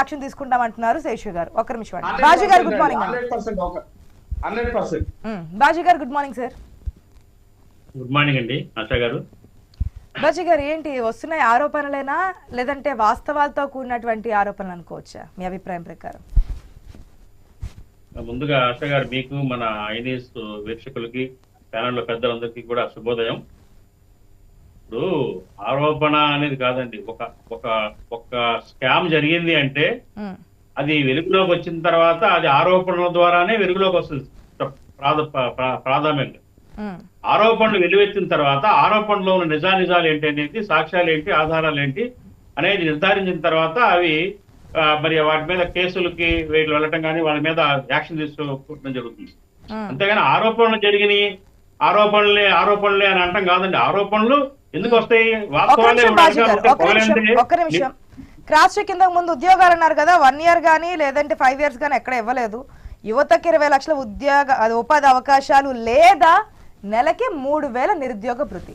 Action తీసుకుంటామంటున్నారు Seshu గారు. ఒక్క నిమిషం అండి. బాజీ గారు గుడ్ మార్నింగ్ బాజీ గారు good morning sir. Good morning అండి ఆశా గారు. బాజీ గారు ఏంటి వస్తున్నాయి ఆరోపణలేనా? లేదంటే వాస్తవాలతో కూడినటువంటి ఆరోపణలు అనుకోవచ్చా? మీ అభిప్రాయం ప్రకారం. ముందుగా ఆశా గారు మీకు మన ఐనీస్ వీక్షకులకి ఛానల్లో పెద్దలందరికీ కూడా శుభోదయం. ఇప్పుడు ఆరోపణ అనేది కాదండి. ఒక ఒక ఒక స్కామ్ జరిగింది అంటే అది వెలుగులోకి వచ్చిన తర్వాత అది ఆరోపణల ద్వారానే వెలుగులోకి వస్తుంది. ప్రాథ ప్రా- ప్రాథమికంగా ఉమ్, ఆరోపణలు వెలువెత్తిన తర్వాత ఆరోపణలో ఉన్న నిజానిజాలు ఏంటి అనేది సాక్ష్యాలు ఏంటి ఆధారాలు ఏంటి అనేది నిర్ధారించిన తర్వాత అవి మరి వాటి మీద కేసులకి వీళ్ళు వెళ్ళటం కానీ వాళ్ళ మీద యాక్షన్ తీసుకోవడం జరుగుతుంది. అంతేగాని ఆరోపణలు జరిగినాయి. ఆరోపణలే ఆరోపణలే అని అంటాం కాదండి. ఆరోపణలు ఎందుకు వస్తాయి? నిమిషం క్రాస్ చెక్ కింద ముందు ఉద్యోగాలు అన్నారు కదా వన్ ఇయర్ కానీ లేదంటే ఫైవ్ ఇయర్స్ కానీ ఎక్కడ ఇవ్వలేదు. యువతకి ఇరవై లక్షల ఉద్యోగ అది ఉపాధి అవకాశాలు లేదా నెలకి మూడు వేల నిరుద్యోగ భృతి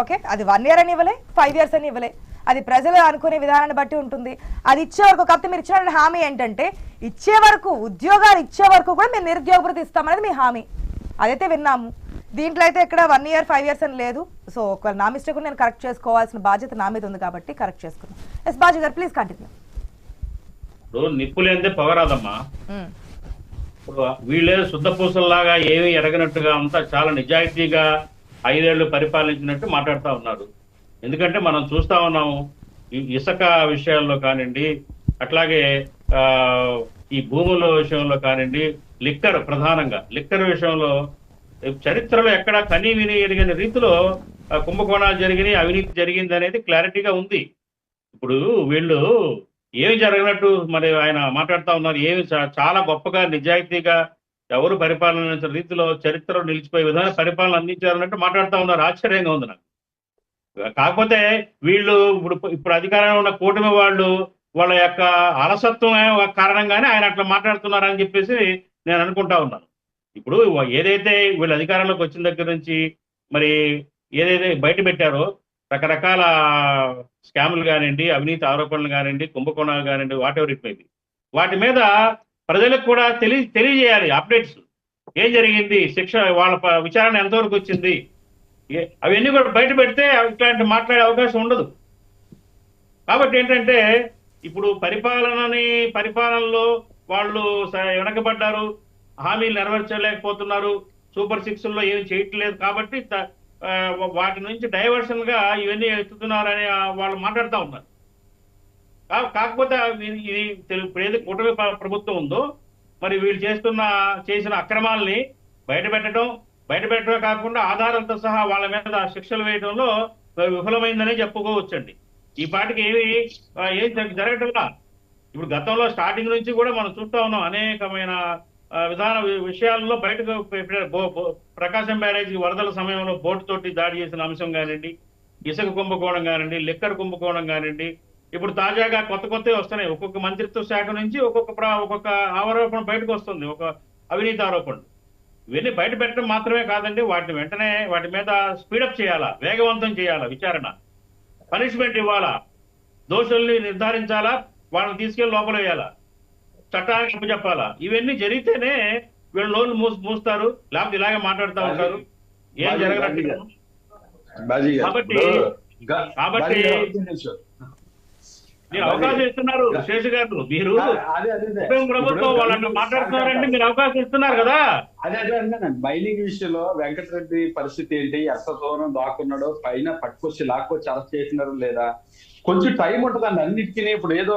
ఓకే? అది వన్ ఇయర్ అని ఇవ్వలే ఫైవ్ ఇయర్స్ అని ఇవ్వలే. అది ప్రజలు అనుకునే విధానాన్ని బట్టి ఉంటుంది. అది ఇచ్చే వరకు కాకపోతే మీరు ఇచ్చిన హామీ ఏంటంటే ఇచ్చే వరకు ఉద్యోగాలు ఇచ్చే వరకు కూడా మేము నిరుద్యోగ భృతి ఇస్తామనేది మీ హామీ. అదైతే విన్నాము. దీంట్లో అయితే ఇక్కడ వన్ ఇయర్ ఫైవ్ ఇయర్స్ అని లేదు. సో ఒకవేళ నా మిస్టేక్ నేను కరెక్ట్ చేసుకోవాల్సిన బాధ్యత నా మీద ఉంది కాబట్టి కరెక్ట్ చేసుకున్నాను. ఎస్ బాజీ గారు ప్లీజ్ కంటిన్యూ ఇప్పుడు నిప్పు లేనిదే పొగరాదమ్మా ఇప్పుడు వీళ్ళే శుద్ధ పూసల్లాగా ఏమీ ఎరగనట్టుగా అంతా చాలా నిజాయితీగా ఐదేళ్ళు పరిపాలించినట్టు మాట్లాడుతూ ఉన్నారు. ఎందుకంటే మనం చూస్తా ఉన్నాము ఇసుక విషయాల్లో కానివ్వండి అట్లాగే ఈ భూముల విషయంలో కానివ్వండి లిక్కర్ ప్రధానంగా లిక్కర్ విషయంలో చరిత్రలో ఎక్కడ కని విని ఎరిగిన రీతిలో కుంభకోణాలు జరిగినాయి అవినీతి జరిగింది అనేది క్లారిటీగా ఉంది. ఇప్పుడు వీళ్ళు ఏమి జరగనట్టు మరి ఆయన మాట్లాడుతూ ఉన్నారు. ఏమి చా- చాలా గొప్పగా నిజాయితీగా ఎవరు పరిపాలన రీతిలో చరిత్రలో నిలిచిపోయే విధంగా పరిపాలన అందించారన్నట్టు మాట్లాడుతూ ఉన్నారు. ఆశ్చర్యంగా ఉంది నాకు. కాకపోతే వీళ్ళు ఇప్పుడు ఇప్పుడు అధికారంలో ఉన్న కూటమి వాళ్ళు వాళ్ళ యొక్క అలసత్వం కారణంగానే ఆయన అట్లా మాట్లాడుతున్నారని చెప్పేసి నేను అనుకుంటా ఉన్నాను. ఇప్పుడు ఏదైతే వీళ్ళు అధికారంలోకి వచ్చిన దగ్గర నుంచి మరి ఏదైతే బయట పెట్టారో రకరకాల స్కాములు కానివ్వండి అవినీతి ఆరోపణలు కానివ్వండి కుంభకోణాలు కానివ్వండి వాట్ ఎవర్ ఇట్ మేబీ వాటి మీద ప్రజలకు కూడా తెలియ తెలియజేయాలి అప్డేట్స్ ఏం జరిగింది? శిక్ష వాళ్ళ విచారణ ఎంతవరకు వచ్చింది? అవన్నీ కూడా బయట పెడితే ఇట్లాంటి మాట్లాడే అవకాశం ఉండదు. కాబట్టి ఏంటంటే ఇప్పుడు పరిపాలనని పరిపాలనలో వాళ్ళు వెనకబడ్డారు. హామీలు నెరవేర్చలేకపోతున్నారు. సూపర్ సిక్స్లో ఏమి చేయట్లేదు కాబట్టి త- వాటి నుంచి డైవర్షన్గా ఇవన్నీ ఎత్తుతున్నారని వాళ్ళు మాట్లాడుతూ ఉన్నారు. కాకపోతే ఇది- ఇది ఇప్పుడు ఏది కూటమి ప్రభుత్వం ఉందో మరి వీళ్ళు చేస్తున్న చేసిన అక్రమాలని బయట పెట్టడం కాకుండా ఆధారంతో సహా వాళ్ళ మీద శిక్షలు వేయడంలో విఫలమైందని చెప్పుకోవచ్చండి. ఈ పాటికి ఏమి ఏం జరగ- జరగటంలా ఇప్పుడు గతంలో స్టార్టింగ్ నుంచి కూడా మనం చూస్తా ఉన్నాం అనేకమైన విధాన విషయాల్లో బయటకు ప్రకాశం బ్యారేజీ వరదల సమయంలో బోటు తోటి దాడి చేసిన అంశం కానివ్వండి ఇసుక కుంభకోణం కానివ్వండి లిక్కర్ కుంభకోణం కానివ్వండి ఇప్పుడు తాజాగా కొత్త కొత్తవి వస్తున్నాయి. ఒక్కొక్క మంత్రిత్వ శాఖ నుంచి ఒక్కొక్క ఒక్కొక్క ఆరోపణ బయటకు వస్తుంది. ఒక అవినీతి ఆరోపణలు. ఇవన్నీ బయట పెట్టడం మాత్రమే కాదండి. వాటిని వెంటనే వాటి మీద స్పీడప్ చేయాలా? వేగవంతం చేయాలా? విచారణ. పనిష్మెంట్ ఇవ్వాలా? దోషుల్ని నిర్ధారించాలా? వాళ్ళని తీసుకెళ్ళి లోపల వేయాలా చట్టానికి అప్పచెప్పాలా ఇవన్నీ జరిగితేనే వీళ్ళు నోళ్ళు మూసి మూస్తారు లేకపోతే ఇలాగే మాట్లాడుతూ ఉంటారు. ఏం జరగనట్టు కాబట్టి-. మీరు అవకాశం ఇస్తున్నారు శేషు గారు మీరు ప్రభుత్వం ఇప్పుడు వాళ్ళని మాట్లాడుతున్నారంటే మీరు అవకాశం ఇస్తున్నారు కదా. అదే అదే అన్నానండి మైనింగ్ విషయంలో వెంకటరెడ్డి పరిస్థితి ఏంటి? ఎంత దూరం దాక్కున్నాడో పైన పట్టుకొచ్చి లాక్కొచ్చి అరెస్ట్ చేసినారు లేదా? కొంచెం టైం ఉంటుందండి అన్నిటికీ. ఇప్పుడు ఏదో